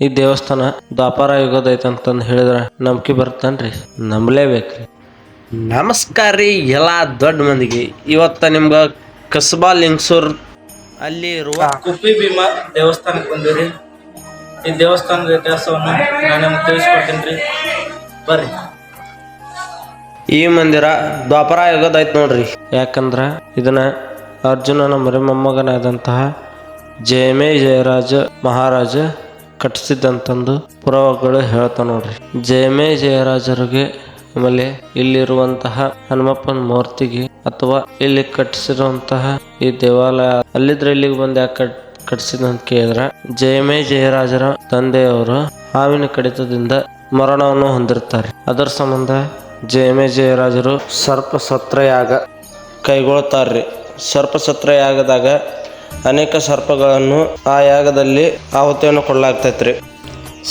ಈ ದೇವಸ್ಥಾನ ದ್ವಾಪಾರ ಯುಗದ ಐತಂತಂದು ಹೇಳಿದ್ರೆ ನಂಬಿಕೆ ಬರ್ತಾನ್ರಿ ನಂಬಲೇಬೇಕ್ರಿ. ನಮಸ್ಕಾರ ರೀ ಎಲ್ಲ ದೊಡ್ಡ ಮಂದಿಗೆ. ಇವತ್ತ ನಿಮ್ಗೆ ಕಸಬಾ ಲಿಂಗ್ಸೂರ್ ಅಲ್ಲಿ ಇರುವ ಕುಪ್ಪಿ ಭೀಮ ದೇವಸ್ಥಾನಕ್ಕೆ ಬಂದಿರಿ ಈ ದೇವಸ್ಥಾನದ ಇತಿಹಾಸವನ್ನು ನಾನು ನಿಮ್ಗೆ ತಿಳಿಸ್ಕೊಡ್ತೀನಿ ರೀ. ಬರ್ರಿ. ಈ ಮಂದಿರ ದ್ವಾಪರ ಯುಗದ ಐತ್ ನೋಡ್ರಿ. ಯಾಕಂದ್ರ ಇದನ್ನ ಅರ್ಜುನನ ಮರಿ ಮೊಮ್ಮಗನಾದಂತಹ ಜಯಮೇ ಜಯರಾಜ ಮಹಾರಾಜ ಕಟ್ಟಿಸಿದಂತಂದು ಪುರಾವೆಗಳು ಹೇಳ್ತಾ ನೋಡ್ರಿ. ಜಯಮೇ ಜಯರಾಜರಿಗೆ ಆಮೇಲೆ ಇಲ್ಲಿರುವಂತಹ ಹನುಮಪ್ಪನ ಮೂರ್ತಿಗೆ ಅಥವಾ ಇಲ್ಲಿ ಕಟ್ಟಿಸಿರುವಂತಹ ಈ ದೇವಾಲಯ ಅಲ್ಲಿದ್ರೆ ಇಲ್ಲಿಗೆ ಬಂದು ಯಾಕೆ ಕಟ್ ಕಟ್ಟಿಸಿದಂತ ಕೇಳಿದ್ರ ಜಯಮೇ ಜಯರಾಜರ ತಂದೆಯವರು ಹಾವಿನ ಕಡಿತದಿಂದ ಮರಣವನ್ನು ಹೊಂದಿರ್ತಾರೆ. ಅದರ ಸಂಬಂಧ ಜಯಮೇ ಜಯರಾಜರು ಸರ್ಪ ಯಾಗ ಕೈಗೊಳ್ತಾರ್ರಿ. ಸರ್ಪ ಯಾಗದಾಗ ಅನೇಕ ಸರ್ಪಗಳನ್ನು ಆ ಯಾಗದಲ್ಲಿ ಆಹುತಿಯನ್ನು ಕೊಡಲಾಗ್ತೈತ್ರಿ.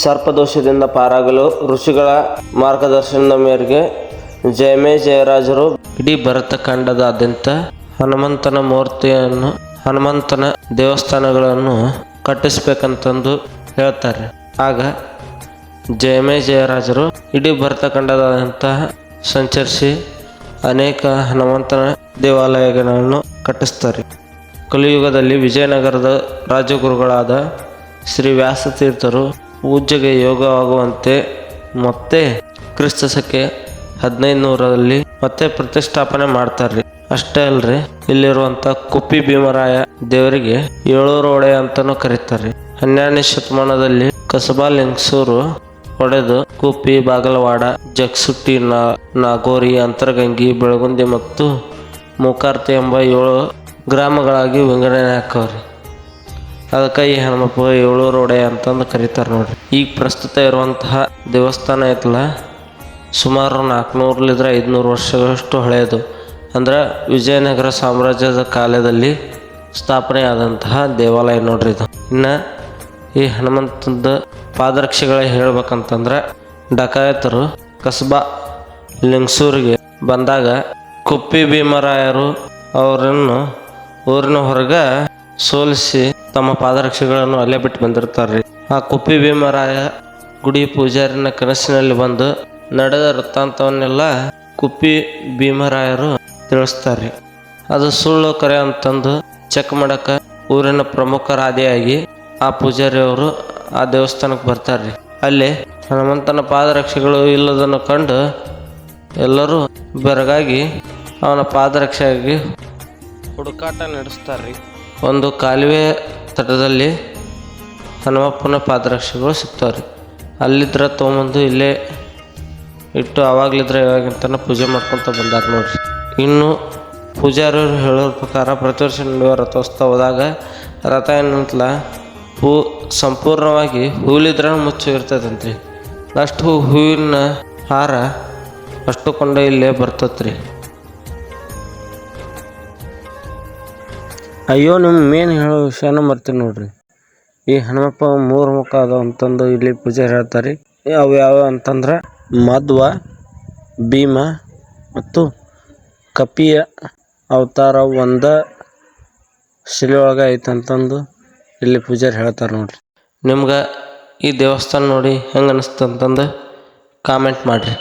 ಸರ್ಪದೋಷದಿಂದ ಪಾರಾಗಲು ಋಷಿಗಳ ಮಾರ್ಗದರ್ಶನದ ಮೇರೆಗೆ ಜಯಮೇ ಜಯರಾಜರು ಇಡೀ ಭರತ ಖಂಡದಾದ್ಯಂತ ಹನುಮಂತನ ಮೂರ್ತಿಯನ್ನು, ಹನುಮಂತನ ದೇವಸ್ಥಾನಗಳನ್ನು ಕಟ್ಟಿಸ್ಬೇಕಂತಂದು ಹೇಳ್ತಾರೆ. ಆಗ ಜಯಮೇ ಜಯರಾಜರು ಇಡೀ ಭರತಖಂಡದಾದ್ಯಂತ ಸಂಚರಿಸಿ ಅನೇಕ ಹನುಮಂತನ ದೇವಾಲಯಗಳನ್ನು ಕಟ್ಟಿಸ್ತಾರೆ. ಕಲಿಯುಗದಲ್ಲಿ ವಿಜಯನಗರದ ರಾಜಗುರುಗಳಾದ ಶ್ರೀ ವ್ಯಾಸತೀರ್ಥರು ಪೂಜೆಗೆ ಯೋಗವಾಗುವಂತೆ ಮತ್ತೆ ಕ್ರಿಸ್ತ ಶಕೆ ಹದಿನೈದು ನೂರರಲ್ಲಿ ಮತ್ತೆ ಪ್ರತಿಷ್ಠಾಪನೆ ಮಾಡ್ತಾರ್ರಿ. ಅಷ್ಟೇ ಅಲ್ರಿ, ಇಲ್ಲಿರುವಂತ ಕುಪ್ಪಿ ಭೀಮರಾಯ ದೇವರಿಗೆ ಏಳೂರು ಒಡೆ ಅಂತಾನೂ ಕರೀತಾರೆ ಹನ್ನೆರಡನೇ ಶತಮಾನದಲ್ಲಿ ಕಸಬಾ ಲಿಂಗಸೂರು ಒಡೆದು ಕುಪ್ಪಿ, ಬಾಗಲವಾಡ, ಜಗ್ಸುಟ್ಟಿ ನಾಗೋರಿ, ಅಂತರಗಂಗಿ, ಬೆಳಗುಂದಿ ಮತ್ತು ಮೂಕಾರ್ತಿ ಎಂಬ ಏಳು ಗ್ರಾಮಗಳಾಗಿ ವಿಂಗಡಣೆ ಹಾಕವ್ರಿ. ಅದಕ್ಕೆ ಈ ಹನುಮಪ್ಪ ಏಳೂರು ಒಡೆ ಅಂತಂದು ಕರೀತಾರೆ ನೋಡ್ರಿ. ಈಗ ಪ್ರಸ್ತುತ ಇರುವಂತಹ ದೇವಸ್ಥಾನ ಐತಲ್ಲ ಸುಮಾರು ನಾಲ್ಕುನೂರಲಿದ್ರೆ ಐದುನೂರು ವರ್ಷಗಳಷ್ಟು ಹಳೆಯದು ಅಂದ್ರೆ ವಿಜಯನಗರ ಸಾಮ್ರಾಜ್ಯದ ಕಾಲದಲ್ಲಿ ಸ್ಥಾಪನೆ ಆದಂತಹ ದೇವಾಲಯ ನೋಡ್ರಿ ಇದು. ಇನ್ನು ಈ ಹನುಮಂತದ ಪಾದರಕ್ಷೆಗಳ ಹೇಳ್ಬೇಕಂತಂದ್ರೆ ಡಕಾಯತರು ಕಸ್ಬಾ ಲಿಂಗ್ಸೂರಿಗೆ ಬಂದಾಗ ಕುಪ್ಪಿ ಭೀಮರಾಯರು ಅವರನ್ನು ಊರಿನ ಹೊರಗ ಸೋಲಿಸಿ ತಮ್ಮ ಪಾದರಕ್ಷೆಗಳನ್ನು ಅಲ್ಲೇ ಬಿಟ್ಟು ಬಂದಿರ್ತಾರ್ರಿ. ಆ ಕುಪ್ಪಿ ಭೀಮರಾಯ ಗುಡಿ ಪೂಜಾರಿನ ಕನಸಿನಲ್ಲಿ ಬಂದು ನಡೆದ ವೃತ್ತಾಂತವನ್ನೆಲ್ಲ ಕುಪ್ಪಿ ಭೀಮರಾಯರು ತಿಳಿಸ್ತಾರ್ರಿ ಅದು ಸುಳ್ಳು ಕರೆ ಅಂತಂದು ಚೆಕ್ ಮಾಡಕ್ಕೆ ಊರಿನ ಪ್ರಮುಖರಾದಿಯಾಗಿ ಆ ಪೂಜಾರಿಯವರು ಆ ದೇವಸ್ಥಾನಕ್ಕೆ ಬರ್ತಾರ್ರಿ. ಅಲ್ಲಿ ಹನುಮಂತನ ಪಾದರಕ್ಷೆಗಳು ಇಲ್ಲದನ್ನು ಕಂಡು ಎಲ್ಲರೂ ಬೆರಗಾಗಿ ಅವನ ಪಾದರಕ್ಷೆಯಾಗಿ ಹುಡುಕಾಟ ನಡೆಸ್ತಾರ್ರಿ. ಒಂದು ಕಾಲುವೆ ತಟದಲ್ಲಿ ಹನುಮಪ್ಪನ ಪಾದರಕ್ಷೆಗಳು ಸಿಗ್ತಾವ್ರಿ. ಅಲ್ಲಿದ್ರೆ ತೊಗೊಂಬಂದು ಇಲ್ಲೇ ಇಟ್ಟು ಆವಾಗಲಿದ್ರೆ ಇವಾಗಿಂತನ ಪೂಜೆ ಮಾಡ್ಕೊತ ಬಂದಾರ ನೋಡ್ರಿ. ಇನ್ನು ಪೂಜಾರಿಯವರು ಹೇಳೋ ಪ್ರಕಾರ ಪ್ರತಿ ವರ್ಷ ನಡೆಯುವ ರಥೋತ್ಸವದಾಗ ರಥ ಏನಂತಲ್ಲ, ಹೂ ಸಂಪೂರ್ಣವಾಗಿ ಹೂಲಿದ್ರ ಮುಚ್ಚಿರ್ತದಂತ್ರಿ ಅಷ್ಟು ಹೂವಿನ ಹಾರ ಅಷ್ಟು ಕೊಂಡ ಇಲ್ಲೇ ಬರ್ತತ್ರಿ. ಅಯ್ಯೋ ನಿಮ್ಮ ಮೇನ್ ಹೇಳೋ ವಿಷಯನ ಮರ್ತೀನಿ ನೋಡ್ರಿ. ಈ ಹನುಮಪ್ಪ ಮೂರು ಮುಖ ಅದಾವ ಅಂತಂದು ಇಲ್ಲಿ ಪೂಜಾರಿ ಹೇಳ್ತಾರೆ. ಅವು ಯಾವ್ಯಾವ ಅಂತಂದ್ರೆ ಮಧ್ವ, ಭೀಮ ಮತ್ತು ಕಪಿಯ ಅವತಾರ ಒಂದ ಶಿಲೆ ಒಳಗೆ ಐತಂತಂದು ಇಲ್ಲಿ ಪೂಜಾರಿ ಹೇಳ್ತಾರೆ ನೋಡ್ರಿ. ನಿಮ್ಗೆ ಈ ದೇವಸ್ಥಾನ ನೋಡಿ ಹೆಂಗೆ ಅನಿಸ್ತಂತಂದು ಕಾಮೆಂಟ್ ಮಾಡಿರಿ.